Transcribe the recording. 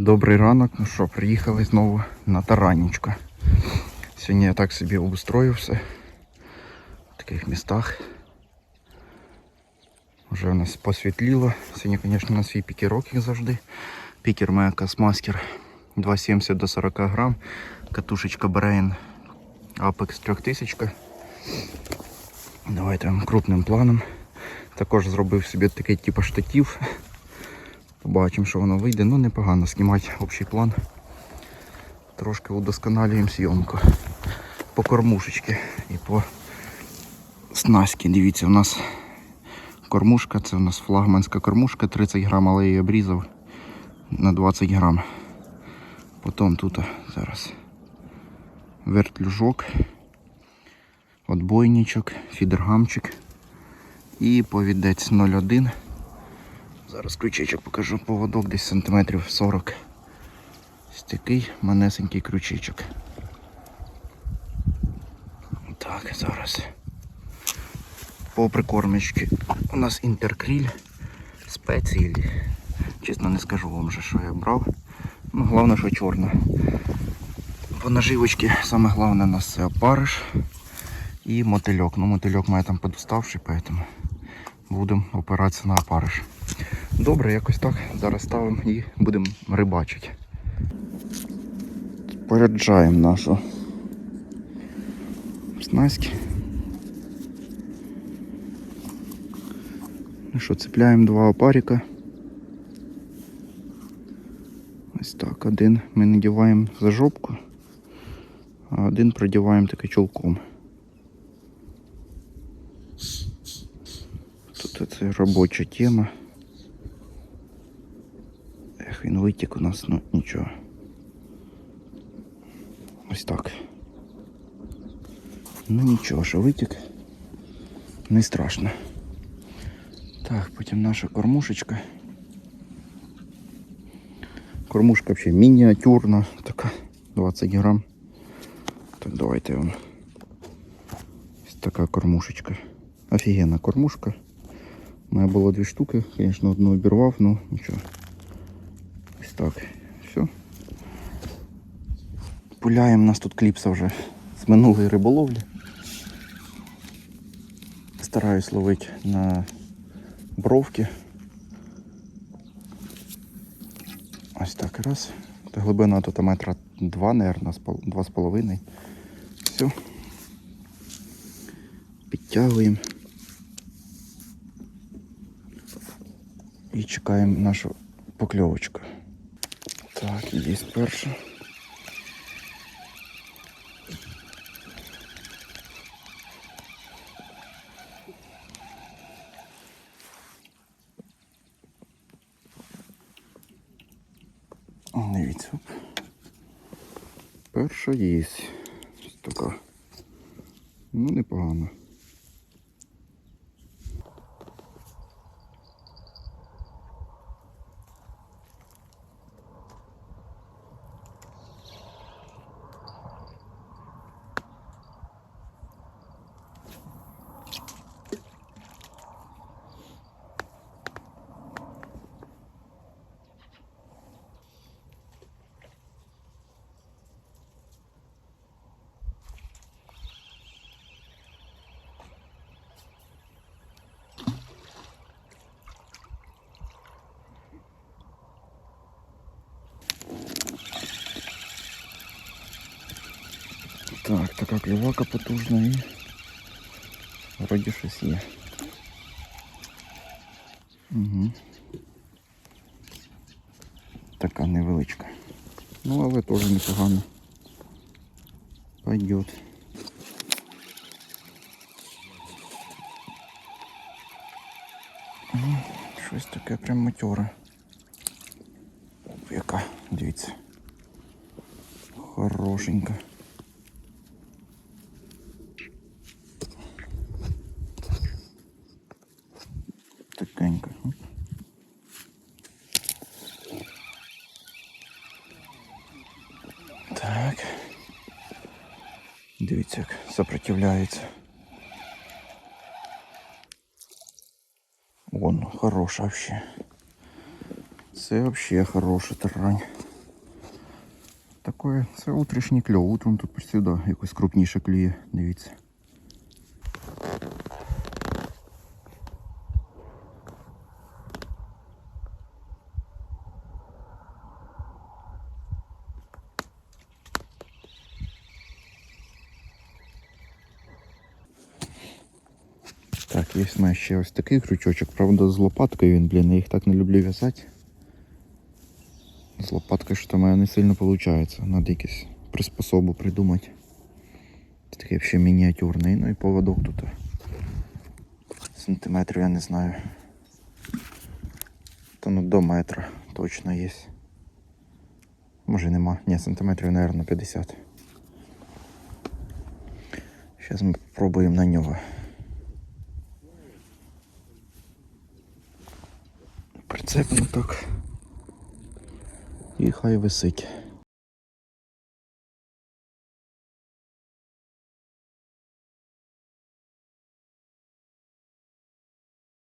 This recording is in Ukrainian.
Добрий ранок. Ну що, приїхали знову на таранічку. Сьогодні я так собі обустроївся в таких містах. Вже у нас посвітліло. Сьогодні, звісно, на свій пікерок, як завжди. Пікер моя Касмастер 2,70 до 40 грам. Катушечка Brain Apex 3000. Давайте крупним планом. Також зробив собі такий типу штатив. Побачимо, що воно вийде. Ну непогано знімати общий план. Трошки удосконалюємо зйомку. По кормушечки і по снасті. Дивіться, у нас кормушка, це у нас флагманська кормушка, 30 грам, але я її обрізав на 20 грам. Потім тут зараз вертлюжок, отбойничок, фідергамчик і повідець 0,1. Зараз крючечок покажу, поводок десь сантиметрів 40. Ось такий манесенький крючечок. Так, зараз. По прикормочці у нас інтеркріль, спеції. Чесно не скажу вам вже, що я брав. Ну, головне, що чорна. По наживочці саме головне у нас це опариш і мотильок. Ну, мотильок має там подуставший, поэтому будемо опиратися на опариш. Добре, якось так. Зараз ставимо і будемо рибачити. Споряджаємо нашу снасть. Ну що, цепляємо два опарика. Ось так, один ми надіваємо за жопку, а один продіваємо таки чулком. Тут це робоча тема. Ех, він витік у нас, ну нічого. Ось так. Ну нічого, що витік. Не страшно. Так, потім наша кормушечка. Кормушка взагалі мініатюрна, така 20 грам. Так, давайте я вам. Ось така кормушечка. Офігенна кормушка. У мене було дві штуки, звісно, одну обірвав, ну нічого. Так. Все. Пуляємо, у нас тут кліпса вже з минулої риболовлі. Стараюсь ловити на бровки. Ось так раз. Та глибина тут метра два, наверное, два з половиною. Все. Підтягуємо. І чекаємо нашу покльовочку. Так, є перша. Дивіться. Перша є. Така. Ну, непогано. Так, така клівака потужна і вроді щось є. Угу. Така невеличка. Ну, але теж непогано. Пойдет. Ну, Щось таке прям матьоре. Яка, дивіться. Хорошенька. Дивіться, як сопротивляється. Вон, хороша вообще. Це вообще хороша тарань. Такое, це утрішній кльов. Утром тут завжди якось крупніше клює, дивіться. Так, є в мене ще ось такий крючочок, правда з лопаткою він, блін, я їх так не люблю в'язати. З лопаткою що мене не сильно виходить. Надо якусь приспособу придумати. Це такий взагалі мініатюрний. Ну і поводок тут. Сантиметрів я не знаю. Та ну до метра точно є. Може нема. Ні, сантиметрів, мабуть, 50. Зараз ми спробуємо на нього. Прицепимо так. І хай висить.